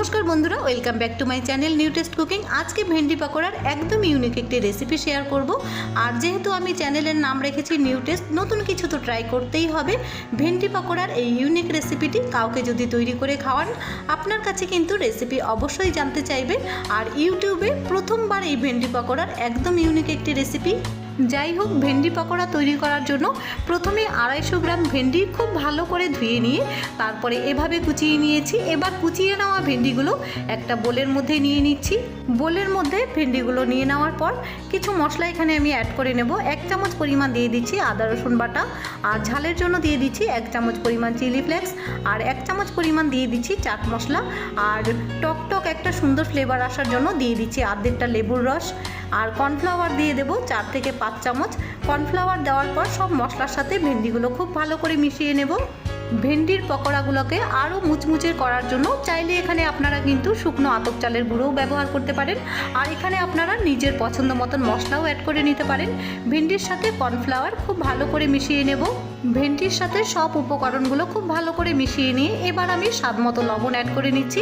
নমস্কার বন্ধুরা welcome back to my channel new taste cooking আজকে ভেন্ডি পাকোড়ার একদম ইউনিক একটি রেসিপি শেয়ার করব। আর যেহেতু আমি চ্যানেলের নাম রেখেছি নিউ টেস্ট নতুন কিছু তো ট্রাই করতেই হবে। ভেন্ডি পাকোড়ার এই ইউনিক রেসিপিটি কাউকে যদি তৈরি করে খাওয়ান, আপনার কাছে কিন্তু রেসিপি অবশ্যই জানতে চাইবে। আর ইউটিউবে প্রথমবার এই ভেন্ডি পাকোড়ার একদম ইউনিক একটি রেসিপি যাই হোক ভেন্ডি পকোড়া তৈরি করার জন্য প্রথমে আড়াইশো গ্রাম ভেন্ডি খুব ভালো করে ধুয়ে নিয়ে তারপরে এভাবে কুচিয়ে নিয়েছি। এবার কুচিয়ে নেওয়া ভেন্ডিগুলো একটা বোলের মধ্যে নিয়ে নিচ্ছি। বোলের মধ্যে ভেন্ডিগুলো নিয়ে নেওয়ার পর কিছু মশলা এখানে আমি অ্যাড করে নেব। এক চামচ পরিমাণ দিয়ে দিচ্ছি আদা, রসুন বাটা আর ঝালের জন্য দিয়ে দিচ্ছি এক চামচ পরিমাণ চিলি ফ্লেক্স আর এক চামচ পরিমাণ দিয়ে দিচ্ছি চাট মশলা। আর টক টক একটা সুন্দর ফ্লেভার আসার জন্য দিয়ে দিচ্ছি আর্ধেকটা লেবুর রস। আর কর্নফ্লাওয়ার দিয়ে দেবো চার থেকে পাঁচ চামচ। কর্নফ্লাওয়ার দেওয়ার পর সব মশলার সাথে ভেন্ডিগুলো খুব ভালো করে মিশিয়ে নেব। ভেন্ডির পকোড়াগুলোকে আরও মুচমুচে করার জন্য চাইলে এখানে আপনারা কিন্তু শুকনো আতপ চালের গুঁড়োও ব্যবহার করতে পারেন। আর এখানে আপনারা নিজের পছন্দ মতন মশলাও অ্যাড করে নিতে পারেন। ভেন্ডির সাথে কর্নফ্লাওয়ার খুব ভালো করে মিশিয়ে নেব। ভেন্ডির সাথে সব উপকরণগুলো খুব ভালো করে মিশিয়ে নিয়ে এবার আমি স্বাদ মতো লবণ অ্যাড করে নিচ্ছি।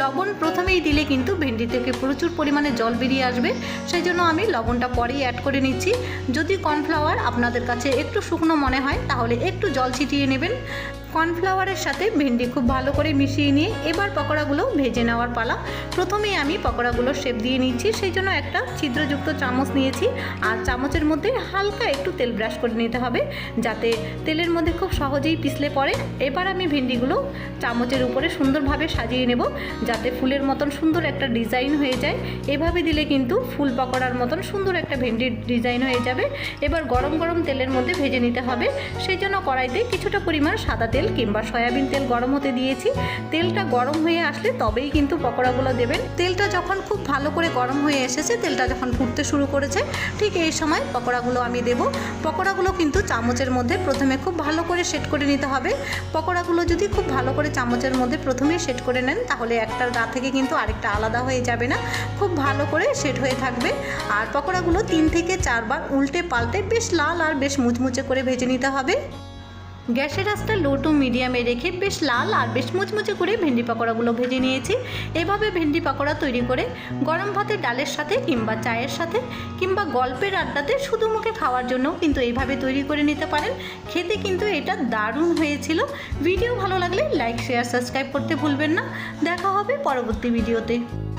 লবণ প্রথমেই দিলে কিন্তু ভেন্ডি থেকে প্রচুর পরিমাণে জল বেরিয়ে আসবে। সেই জন্য আমি লবণটা পরেই অ্যাড করে নিচ্ছি। যদি কর্নফ্লাওয়ার আপনাদের কাছে একটু শুকনো মনে হয়, তাহলে একটু জল ছিটিয়ে নেবেন। কর্নফ্লাওয়ারের সাথে ভেন্ডি খুব ভালো করে মিশিয়ে নিয়ে এবার পকোড়াগুলো ভেজে নেওয়ার পালা। প্রথমেই আমি পকোড়াগুলো শেপ দিয়ে নিচ্ছি, সেই জন্য একটা ছিদ্রযুক্ত চামচ নিয়েছি। আর চামচের মধ্যে হালকা একটু তেল ব্রাশ করে নিতে হবে, যাতে তেলের মধ্যে খুব সহজেই পিছলে পড়ে। এবার আমি ভেন্ডিগুলো চামচের উপরে সুন্দরভাবে সাজিয়ে নেব, যাতে ফুলের মতন সুন্দর একটা ডিজাইন হয়ে যায়। এভাবে দিলে কিন্তু ফুল পকোড়ার মতন সুন্দর একটা ভেন্ডির ডিজাইন হয়ে যাবে। এবার গরম গরম তেলের মধ্যে ভেজে নিতে হবে, সেই জন্য কড়াইতে কিছুটা পরিমাণ সাদা তেল কিংবা সয়াবিন তেল গরম হতে দিয়েছি। তেলটা গরম হয়ে আসলে তবেই কিন্তু পকোড়াগুলো দেবেন। তেলটা যখন খুব ভালো করে গরম হয়ে এসেছে, তেলটা যখন ফুটতে শুরু করেছে, ঠিক এই সময় পকোড়াগুলো আমি দেব। পকোড়াগুলো কিন্তু চামচের মধ্যে প্রথমে খুব ভালো করে সেট করে নিতে হবে। পকোড়াগুলো যদি খুব ভালো করে চামচের মধ্যে প্রথমে সেট করে নেন, তাহলে একটার গা থেকে কিন্তু আরেকটা আলাদা হয়ে যাবে না। খুব ভালো করে সেট হয়ে থাকবে। আর পকোড়াগুলো তিন থেকে চারবার উল্টে পাল্টে বেশ লাল আর বেশ মুচমুচে করে ভেজে নিতে হবে। গ্যাসের আঁচটা লো টু মিডিয়ামে রেখে বেশ লাল আর বেশ মুচমুচে করে ভেন্ডি পাকোড়াগুলো ভেজে নিয়েছি। এভাবে ভেন্ডি পাকোড়া তৈরি করে গরম ভাতের ডালের সাথে কিংবা চায়ের সাথে কিংবা গল্পের আড্ডাতে শুধু মুখে খাওয়ার জন্যও কিন্তু এইভাবে তৈরি করে নিতে পারেন। খেতে কিন্তু এটা দারুণ হয়েছিল। ভিডিও ভালো লাগলে লাইক শেয়ার সাবস্ক্রাইব করতে ভুলবেন না। দেখা হবে পরবর্তী ভিডিওতে।